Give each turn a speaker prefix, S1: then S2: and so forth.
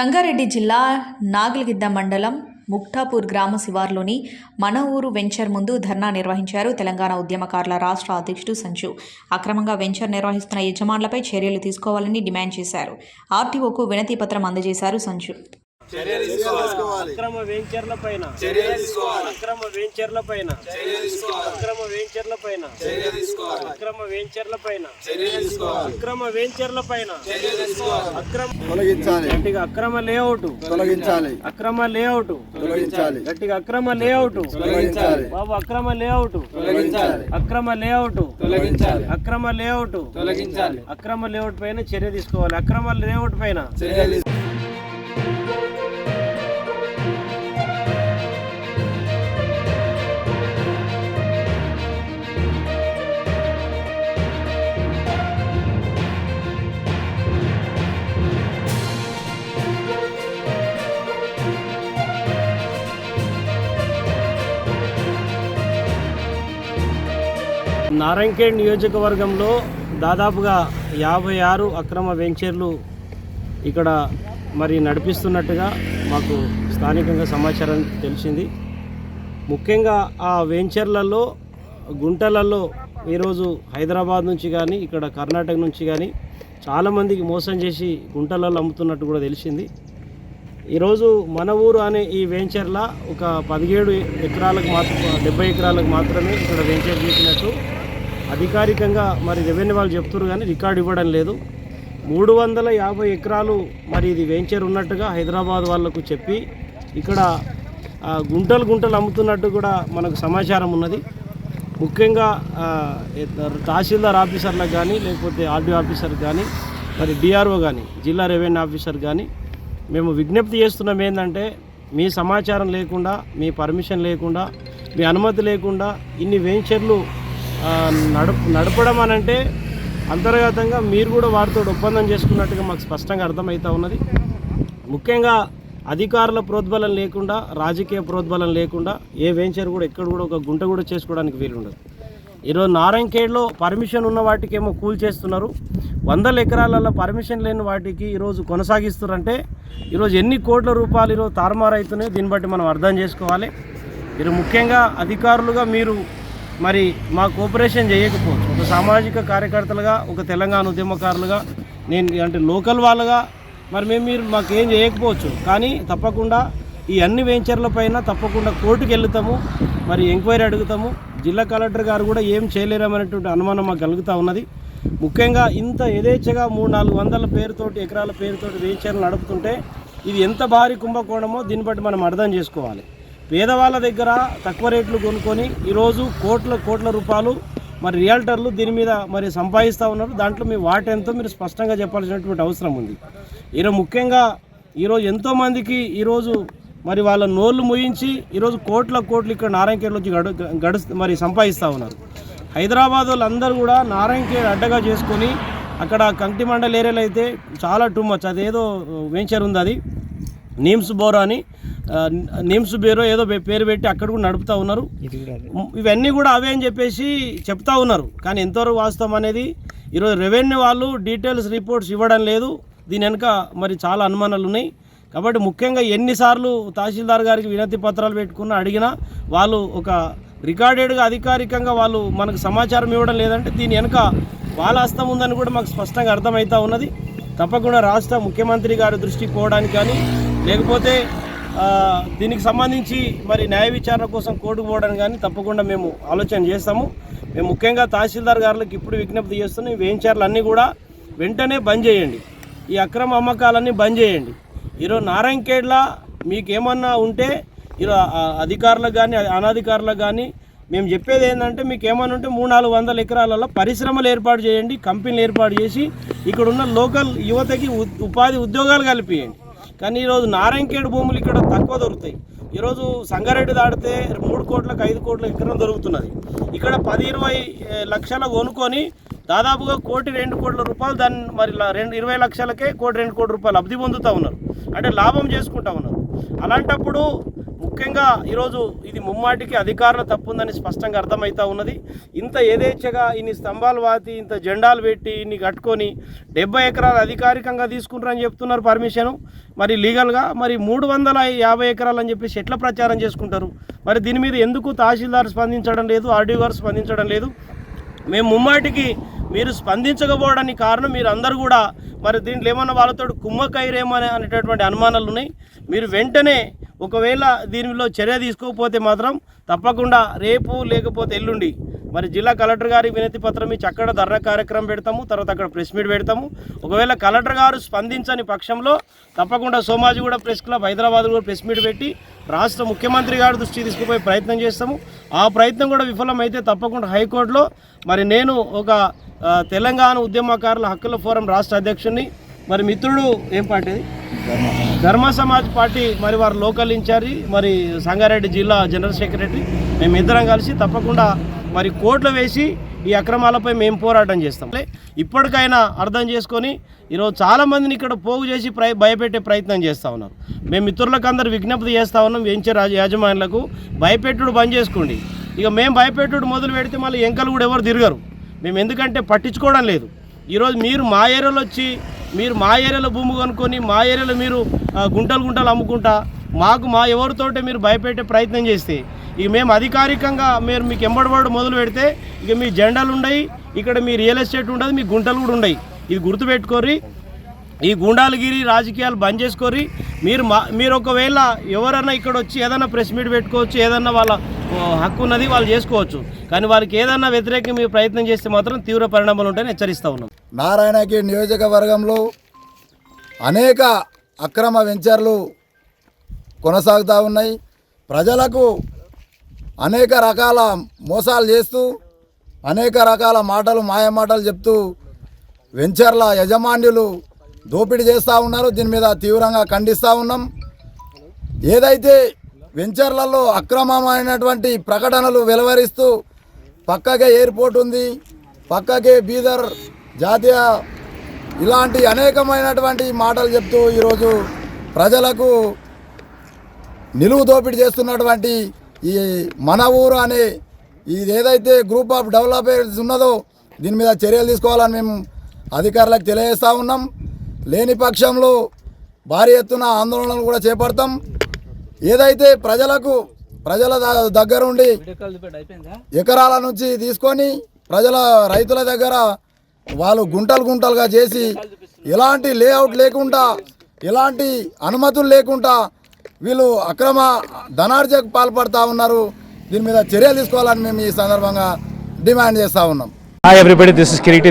S1: సంగారెడ్డి జిల్లా నాగల్గిద్ద మండలం ముక్తాపూర్ గ్రామ శివార్లోని మన ఊరు వెంచర్ ముందు ధర్నా నిర్వహించారు తెలంగాణ ఉద్యమకారుల రాష్ట్ర అధ్యక్షుడు సంజు అక్రమంగా వెంచర్ నిర్వహిస్తున్న యజమానులపై చర్యలు తీసుకోవాలని డిమాండ్ చేశారు. ఆర్టీఓకు వినతి పత్రం అందజేశారు సంజు
S2: చర్యలు తీసుకోవాలి.
S3: అక్రమ వెంచర్ల పైన.
S2: చర్యలు తీసుకోవాలి.
S3: అక్రమ వెంచర్ల పైన.
S2: చర్యలు తీసుకోవాలి.
S3: అక్రమ వెంచర్ల పైన.
S2: చర్యలు తీసుకోవాలి.
S3: అక్రమ వెంచర్ల పైన.
S2: చర్యలు తీసుకోవాలి.
S3: అక్రమ వెంచర్ల పైన.
S2: చర్యలు తీసుకోవాలి.
S3: అక్రమ
S4: తొలగించాలి.
S3: గట్టిగా అక్రమ లేఅవుట్.
S4: తొలగించాలి.
S3: అక్రమ లేఅవుట్.
S4: తొలగించాలి.
S3: గట్టిగా అక్రమ లేఅవుట్.
S4: తొలగించాలి.
S3: బాబు అక్రమ లేఅవుట్.
S2: తొలగించాలి.
S3: అక్రమ లేఅవుట్.
S2: తొలగించాలి.
S3: అక్రమ లేఅవుట్.
S2: తొలగించాలి.
S3: అక్రమ లేఅవుట్ పైన చర్య తీసుకోవాలి. అక్రమ లేఅవుట్ పైన.
S2: చర్యలు
S3: నారాయణఖేడ్ నియోజకవర్గంలో దాదాపుగా యాభై ఆరు అక్రమ వెంచర్లు ఇక్కడ మరి నడిపిస్తున్నట్టుగా మాకు స్థానికంగా సమాచారం తెలిసింది. ముఖ్యంగా ఆ వెంచర్లలో గుంటలలో ఈరోజు హైదరాబాద్ నుంచి కానీ ఇక్కడ కర్ణాటక నుంచి కానీ చాలామందికి మోసం చేసి గుంటలలో అమ్ముతున్నట్టు కూడా తెలిసింది. ఈరోజు మన ఊరు అనే ఈ వెంచర్లా ఒక పదిహేడు ఎకరాలకు మాత్రం డెబ్బై ఎకరాలకు మాత్రమే ఇక్కడ వెంచర్ చేసినట్టు అధికారికంగా మరి రెవెన్యూ వాళ్ళు చెప్తున్నారు కానీ రికార్డు ఇవ్వడం లేదు. మూడు వందల యాభై ఎకరాలు మరి ఇది వెంచర్ ఉన్నట్టుగా హైదరాబాద్ వాళ్ళకు చెప్పి ఇక్కడ గుంటలు గుంటలు అమ్ముతున్నట్టు కూడా మనకు సమాచారం ఉన్నది. ముఖ్యంగా తహసీల్దార్ ఆఫీసర్లకు కానీ లేకపోతే ఆర్డీ ఆఫీసర్ కానీ మరి డిఆర్ఓ కానీ జిల్లా రెవెన్యూ ఆఫీసర్ కానీ మేము విజ్ఞప్తి చేస్తున్నాం ఏంటంటే మీ సమాచారం లేకుండా మీ పర్మిషన్ లేకుండా మీ అనుమతి లేకుండా ఇన్ని వెంచర్లు నడుపు నడపడం అని అంటే అంతర్గతంగా మీరు కూడా వారితో ఒప్పందం చేసుకున్నట్టుగా మాకు స్పష్టంగా అర్థమవుతా ఉన్నది. ముఖ్యంగా అధికారుల ప్రోద్బలం లేకుండా రాజకీయ ప్రోద్బలం లేకుండా ఏ వెంచర్ కూడా ఎక్కడ కూడా ఒక గుంట కూడా చేసుకోవడానికి వీలుండదు ఈరోజు నారాయణఖేడ్లో పర్మిషన్ ఉన్న వాటికేమో కూల్ చేస్తున్నారు. వందల ఎకరాలలో పర్మిషన్ లేని వాటికి ఈరోజు కొనసాగిస్తున్నారంటే ఈరోజు ఎన్ని కోట్ల రూపాయలు ఈరోజు తారుమారు అవుతున్నాయో దీన్ని బట్టి మనం అర్థం చేసుకోవాలి. మీరు ముఖ్యంగా అధికారులుగా మీరు మరి మా కోఆపరేషన్ చేయకపోవచ్చు. ఒక సామాజిక కార్యకర్తలుగా ఒక తెలంగాణ ఉద్యమకారులుగా నేను అంటే లోకల్ వాళ్ళగా మరి మేము మీరు మాకు ఏం చేయకపోవచ్చు. కానీ తప్పకుండా ఈ అన్ని వెంచర్ల పైన తప్పకుండా కోర్టుకు వెళ్తాము మరి ఎంక్వైరీ అడుగుతాము. జిల్లా కలెక్టర్ గారు కూడా ఏం చేయలేరమనేటువంటి అనుమానం మాకు కలుగుతూ ఉన్నది. ముఖ్యంగా ఇంత యథేచ్ఛగా మూడు నాలుగు వందల పేరుతోటి ఎకరాల పేరుతోటి వెంచర్లు నడుపుతుంటే ఇది ఎంత భారీ కుంభకోణమో దీన్ని బట్టి మనం అర్థం చేసుకోవాలి. పేదవాళ్ళ దగ్గర తక్కువ రేట్లు కొనుక్కొని ఈరోజు కోట్ల కోట్ల రూపాయలు మరి రియల్టర్లు దీని మీద మరి సంపాదిస్తూ ఉన్నారు. దాంట్లో మీ వాటెంతో మీరు స్పష్టంగా చెప్పాల్సినటువంటి అవసరం ఉంది. ఈరోజు ముఖ్యంగా ఈరోజు ఎంతోమందికి ఈరోజు మరి వాళ్ళ నోళ్ళు ముయించి ఈరోజు కోట్ల కోట్లు ఇక్కడ నారాయణఖేడ్ నుంచి గడు గడు మరి సంపాదిస్తూ ఉన్నారు. హైదరాబాద్ వాళ్ళందరూ కూడా నారాయణఖేడ్ అడ్డగా చేసుకొని అక్కడ కంటి మండల్ ఏరియాలో అయితే చాలా టూ మచ్ అదేదో వెంచర్ ఉంది అది. నీమ్స్ బోరో అని నీమ్స్ బేరో ఏదో పేరు పెట్టి అక్కడ కూడా నడుపుతూ ఉన్నారు. ఇవన్నీ కూడా అవే అని చెప్పేసి చెప్తా ఉన్నారు. కానీ ఎంతవరకు వాస్తవం అనేది ఈరోజు రెవెన్యూ వాళ్ళు డీటెయిల్స్ రిపోర్ట్స్ ఇవ్వడం లేదు. దీని వెనుక మరి చాలా అనుమానాలు ఉన్నాయి. కాబట్టి ముఖ్యంగా ఎన్నిసార్లు తహసీల్దార్ గారికి వినతి పత్రాలు పెట్టుకున్నా అడిగినా వాళ్ళు ఒక రికార్డెడ్గా అధికారికంగా వాళ్ళు మనకు సమాచారం ఇవ్వడం లేదంటే దీని వెనుక వాళ్ళ హస్తం ఉందని కూడా మాకు స్పష్టంగా అర్థమవుతా ఉన్నది. తప్పకుండా రాష్ట్ర ముఖ్యమంత్రి గారి దృష్టికి పోవడానికి కానీ లేకపోతే దీనికి సంబంధించి మరి న్యాయ విచారణ కోసం కోర్టుకు పోవడానికి కానీ తప్పకుండా మేము ఆలోచన చేస్తాము. మేము ముఖ్యంగా తహసీల్దార్ గారులకు ఇప్పుడు విజ్ఞప్తి చేస్తున్నాం ఈ అన్నీ కూడా వెంటనే బంద్ చేయండి. ఈ అక్రమ అమ్మకాలన్నీ బంద్ చేయండి. ఈరోజు నారాయణఖేడ్లా మీకు ఏమన్నా ఉంటే ఈరోజు అధికారులకు కానీ అనధికారులకు కానీ మేము చెప్పేది ఏంటంటే మీకు ఏమైనా ఉంటే మూడు నాలుగు వందల ఎకరాలలో పరిశ్రమలు ఏర్పాటు చేయండి కంపెనీలు ఏర్పాటు చేసి ఇక్కడ ఉన్న లోకల్ యువతకి ఉ- ఉపాధి ఉద్యోగాలు కల్పించండి కానీ ఈరోజు నారాయణఖేడ్ భూములు ఇక్కడ తక్కువ దొరుకుతాయి. ఈరోజు సంగారెడ్డి దాటితే మూడు కోట్లకు ఐదు కోట్ల ఎకరం దొరుకుతున్నది. ఇక్కడ పది ఇరవై లక్షల కొనుక్కొని దాదాపుగా కోటి రెండు కోట్ల రూపాయలు దాన్ని మరి రెండు ఇరవై లక్షలకే కోటి రెండు కోట్ల రూపాయలు లబ్ధి పొందుతూ ఉన్నారు. అంటే లాభం చేసుకుంటా ఉన్నారు. అలాంటప్పుడు ముఖ్యంగా ఈరోజు ఇది ముమ్మాటికి అధికారుల తప్పుందని స్పష్టంగా అర్థమవుతా ఉన్నది. ఇంత ఏదేచ్ఛగా ఇన్ని స్తంభాలు వాతి ఇంత జెండాలు పెట్టి ఇన్ని కట్టుకొని డెబ్బై ఎకరాలు అధికారికంగా తీసుకుంటారని చెప్తున్నారు పర్మిషను. మరి లీగల్గా మరి మూడు వందల యాభై ఎకరాలు అని చెప్పేసి ఎట్లా ప్రచారం చేసుకుంటారు? మరి దీని మీద ఎందుకు తహసీల్దార్ స్పందించడం లేదు ఆర్డీఓ గారు స్పందించడం లేదు? మేము ముమ్మాటికి మీరు స్పందించకపోవడానికి కారణం మీరు అందరూ కూడా మరి దీంట్లో ఏమన్నా వాళ్ళతో కుమ్మకైరేమో అనేటటువంటి అనుమానాలు ఉన్నాయి మీరు వెంటనే ఒకవేళ దీనిలో చర్య తీసుకోకపోతే మాత్రం తప్పకుండా రేపు లేకపోతే ఎల్లుండి మరి జిల్లా కలెక్టర్ గారి వినతి పత్రం ఇచ్చి అక్కడ ధర్నా కార్యక్రమం పెడతాము తర్వాత అక్కడ ప్రెస్ మీట్ పెడతాము. ఒకవేళ కలెక్టర్ గారు స్పందించని పక్షంలో తప్పకుండా సోమాజిగూడ ప్రెస్ క్లబ్ హైదరాబాద్ కూడా ప్రెస్ మీట్ పెట్టి రాష్ట్ర ముఖ్యమంత్రి గారు దృష్టి తీసుకుపోయే ప్రయత్నం చేస్తాము. ఆ ప్రయత్నం కూడా విఫలమైతే తప్పకుండా హైకోర్టులో మరి నేను ఒక తెలంగాణ ఉద్యమకారుల హక్కుల ఫోరం రాష్ట్ర అధ్యక్షుడిని మరి మిత్రుడు ఏం పార్టీ ధర్మ సమాజ్ పార్టీ మరి వారు లోకల్ ఇన్ఛార్జి మరి సంగారెడ్డి జిల్లా జనరల్ సెక్రటరీ. మేము ఇద్దరం కలిసి తప్పకుండా మరి కోట్లు వేసి ఈ అక్రమాలపై మేము పోరాటం చేస్తాం. ఇప్పటికైనా అర్థం చేసుకొని ఈరోజు చాలామందిని ఇక్కడ పోగు చేసి ప్రయ భయపెట్టే ప్రయత్నం చేస్తూ ఉన్నారు. మేము మిత్రులకు అందరు విజ్ఞప్తి చేస్తూ ఉన్నాం వెంచర్ యాజమాన్యులకు భయపెట్టుడు బంద్ చేసుకోండి. ఇక మేము భయపెట్టుడు మొదలు పెడితే మళ్ళీ ఎంకలు కూడా ఎవరు తిరగరు. మేము ఎందుకంటే పట్టించుకోవడం లేదు. ఈరోజు మీరు మా ఏరియాలో వచ్చి మీరు మా ఏరియాలో భూమి కొనుక్కొని మా ఏరియాలో మీరు గుంటలు గుంటలు అమ్ముకుంటా మాకు మా ఎవరితోటే మీరు భయపెట్టే ప్రయత్నం చేస్తే ఇక మేము అధికారికంగా మీరు మీకు ఎంబడబడు మొదలు పెడితే ఇక మీ జెండాలు ఉండయి ఇక్కడ మీ రియల్ ఎస్టేట్ ఉండదు మీ గుంటలు కూడా ఉండయి. ఇది గుర్తుపెట్టుకోర్రి ఈ గుండాలగిరి రాజకీయాలు బంద్ చేసుకోరి మీరు మా మీరు ఒకవేళ ఎవరైనా ఇక్కడ వచ్చి ఏదైనా ప్రెస్ మీట్ పెట్టుకోవచ్చు ఏదన్నా వాళ్ళ హక్కు ఉన్నది వాళ్ళు చేసుకోవచ్చు. కానీ వాళ్ళకి ఏదన్నా వ్యతిరేకంగా మీరు ప్రయత్నం చేస్తే మాత్రం తీవ్ర పరిణామాలు ఉంటాయని హెచ్చరిస్తూ ఉన్నాం.
S4: నారాయణకి నియోజకవర్గంలో అనేక అక్రమ వెంచర్లు కొనసాగుతూ ఉన్నాయి. ప్రజలకు అనేక రకాల మోసాలు చేస్తూ అనేక రకాల మాటలు మాయ మాటలు చెప్తూ వెంచర్ల యజమానులు దోపిడీ చేస్తూ ఉన్నారు. దీని మీద తీవ్రంగా ఖండిస్తూ ఉన్నాం. ఏదైతే వెంచర్లలో అక్రమమైనటువంటి ప్రకటనలు వెలువరిస్తూ పక్కకే ఎయిర్పోర్ట్ ఉంది పక్కకే బీదర్ జాతీయ ఇలాంటి అనేకమైనటువంటి మాటలు చెప్తూ ఈరోజు ప్రజలకు నిలువు దోపిడీ చేస్తున్నటువంటి ఈ మన ఊరు అనే ఇది ఏదైతే గ్రూప్ ఆఫ్ డెవలపర్స్ ఉన్నదో దీని మీద చర్యలు తీసుకోవాలని మేము అధికారులకు తెలియజేస్తూ ఉన్నాం. లేని పక్షంలో భారీ ఎత్తున ఆందోళనలు కూడా చేపడతాం. ఏదైతే ప్రజలకు ప్రజల దగ్గరుండి ఎకరాల నుంచి తీసుకొని ప్రజల రైతుల దగ్గర వాళ్ళు గుంటలు గుంటలుగా చేసి ఎలాంటి లేఅవుట్ లేకుండా ఎలాంటి అనుమతులు లేకుండా వీళ్ళు అక్రమ ధనార్జకు పాల్పడతా ఉన్నారు. దీని మీద చర్యలు తీసుకోవాలని మేము ఈ సందర్భంగా డిమాండ్ చేస్తూ ఉన్నాం.
S5: Hi everybody, this is Kiriti